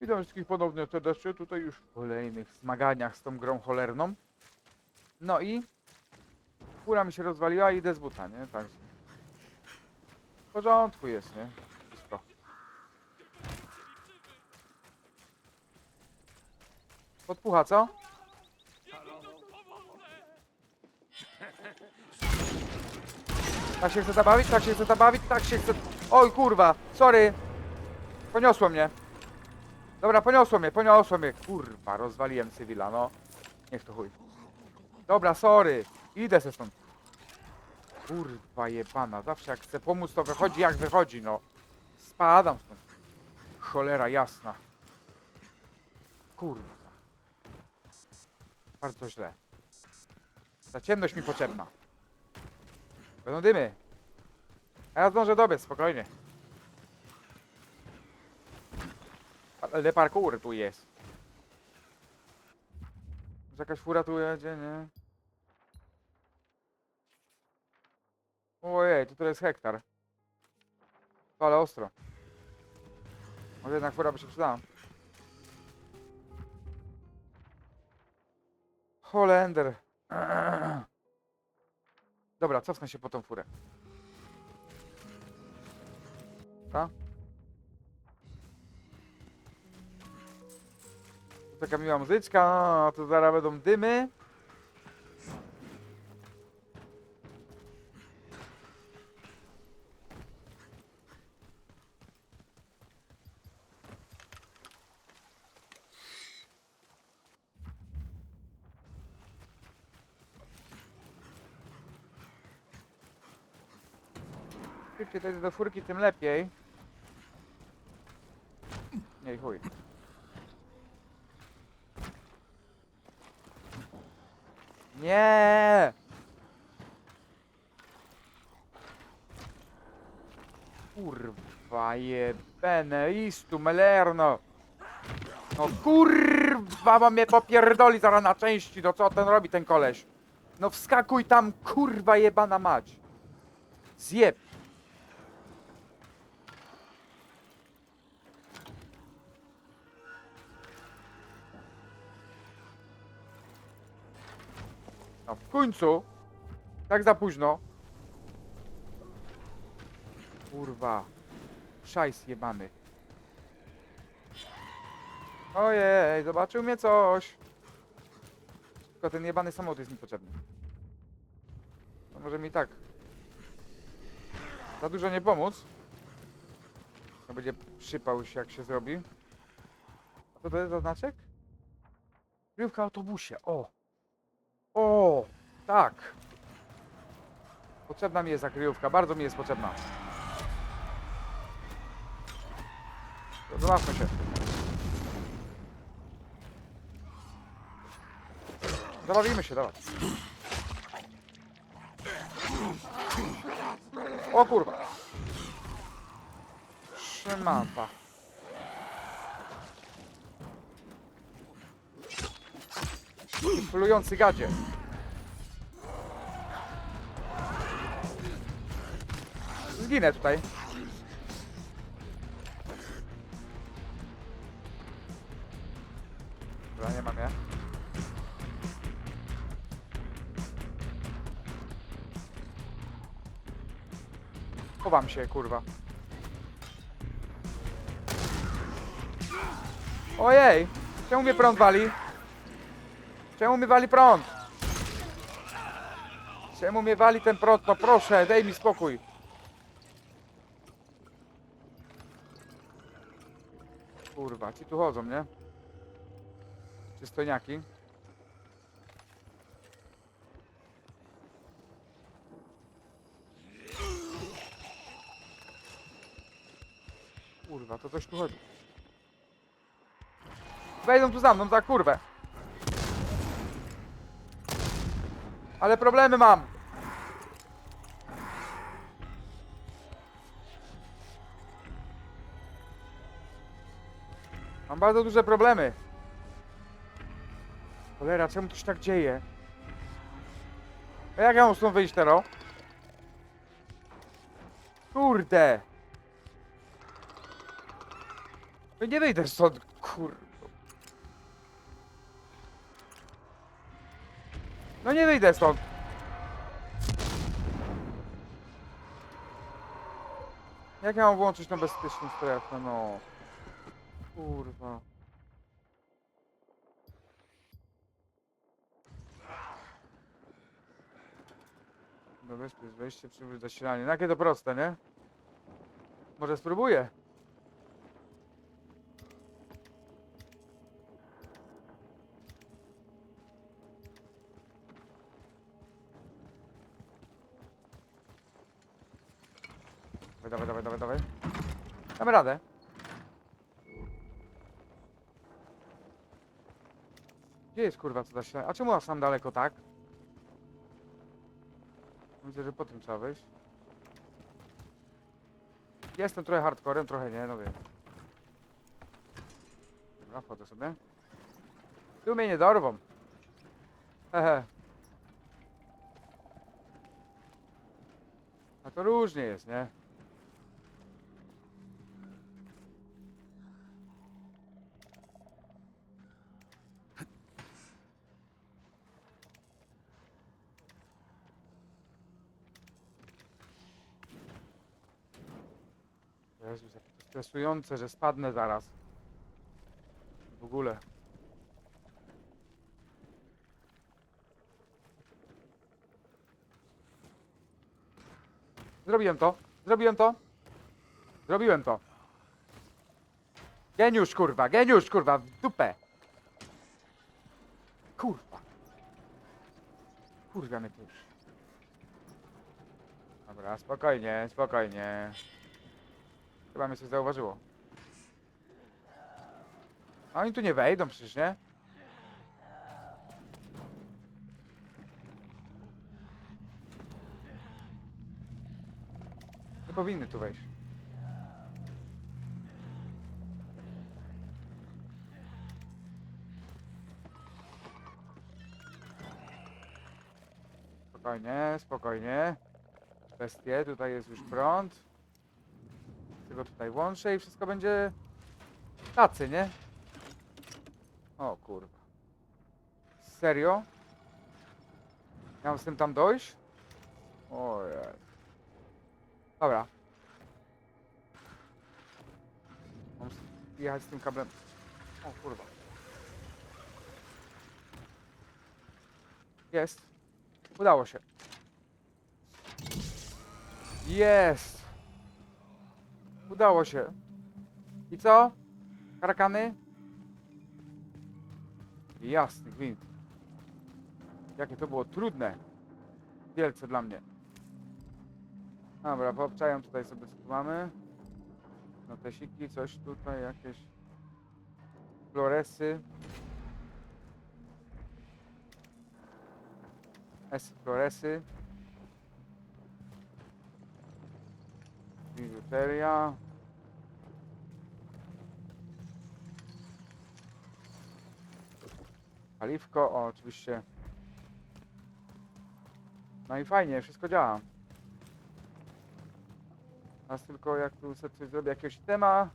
Witam wszystkich ponownie serdecznie, tutaj już w kolejnych zmaganiach z tą grą cholerną. No i fura mi się rozwaliła i idę z buta, nie? Także w porządku jest, nie? Wszystko. Podpucha, co? Tak się chce zabawić, tak się chce zabawić, tak się chce... Oj kurwa, sorry! Poniosło mnie. Dobra, poniosło mnie, poniosło mnie. Kurwa, rozwaliłem cywila, no. Niech to chuj. Dobra, sorry. Idę se stąd. Kurwa jebana, zawsze jak chcę pomóc, to wychodzi jak wychodzi, no. Spadam stąd. Cholera jasna. Kurwa. Bardzo źle. Ta ciemność mi potrzebna. Będą dymy. A ja zdążę dobiec, spokojnie. Ale parkour tu jest. Może jakaś fura tu jedzie, nie? Ojej, to tu jest hektar. To ale ostro. Może jednak fura by się przydała. Holender. Dobra, cofnę się po tą furę. Ta? Taka miła muzyczka, a to zaraz będą dymy. Szybciej dojdę do furki, tym lepiej. Nie, chuj. Nie! Kurwa jebene, istu melerno! No kurwa, bo mnie popierdoli zaraz na części, no co ten robi ten koleś? No wskakuj tam, kurwa jebana mać! Zjeb! No w końcu! Tak za późno. Kurwa. Szajs jebany. Ojej, zobaczył mnie coś. Tylko ten jebany samochód jest mi potrzebny. To może mi tak. Za dużo nie pomóc. To będzie przypał się jak się zrobi. A co to jest za znaczek? Kryjówka w autobusie, o! O, tak. Potrzebna mi jest zakryjówka, bardzo mi jest potrzebna. Zobaczmy się. Zabawimy się, dawaj. O kurwa. Szymanta. Polujący gadzie. Zginę tutaj. Dobra, nie mam je. Chowam się, kurwa. Ojej! Czemu mnie prąd wali? Czemu mnie wali prąd? Czemu mnie wali ten prąd? No proszę, daj mi spokój. Kurwa, ci tu chodzą, nie? Przystojniaki. Kurwa, to coś tu chodzi. Wejdą tu za mną, za kurwę. Ale problemy mam. Mam bardzo duże problemy. Cholera, czemu to się tak dzieje? A jak ja mam stąd wyjść teraz? Kurde. No nie wyjdę stąd, kur... No nie wyjdę stąd. Jak ja mam włączyć tą bezpieczną strefę, no? Kurwa. Do wyspy jest wejście, przywróć zasilanie. No jakie to proste, nie? Może spróbuję. Dawaj, dawaj, dawaj, dawaj, dawaj. Damy radę. Gdzie jest kurwa co zasilanie? A czemu ja sam daleko tak? Widzę, że po tym trzeba wejść. Jestem trochę hardcorem, trochę nie, no wiem. Dobra, wchodzę sobie. Tu mnie nie dorwą. Hehe. A to różnie jest, nie? Jezus, jakie to stresujące, że spadnę zaraz. W ogóle. Zrobiłem to. Zrobiłem to. Zrobiłem to. Geniusz, kurwa, geniusz, kurwa, w dupę. Kurwa. Kurwa mnie już. Dobra, spokojnie, spokojnie. Chyba mnie coś zauważyło. A oni tu nie wejdą przecież, nie? Nie powinny tu wejść. Spokojnie, spokojnie. Kwestie, tutaj jest już prąd. Tylko tutaj łączę i wszystko będzie tacy, nie? O kurwa. Serio? Ja mam z tym tam dojść? Ojej. Dobra. Mam jechać z tym kablem. O kurwa. Jest. Udało się. Jest. Udało się. I co? Karakany? Jasny gwint. Jakie to było trudne. Wielce dla mnie. Dobra, poobczają tutaj sobie co tu mamy. Notesiki, coś tutaj, jakieś floresy. S floresy. Biżuteria. Paliwko, o oczywiście. No i fajnie, wszystko działa. Teraz tylko jak tu sobie zrobię jakiegoś tema,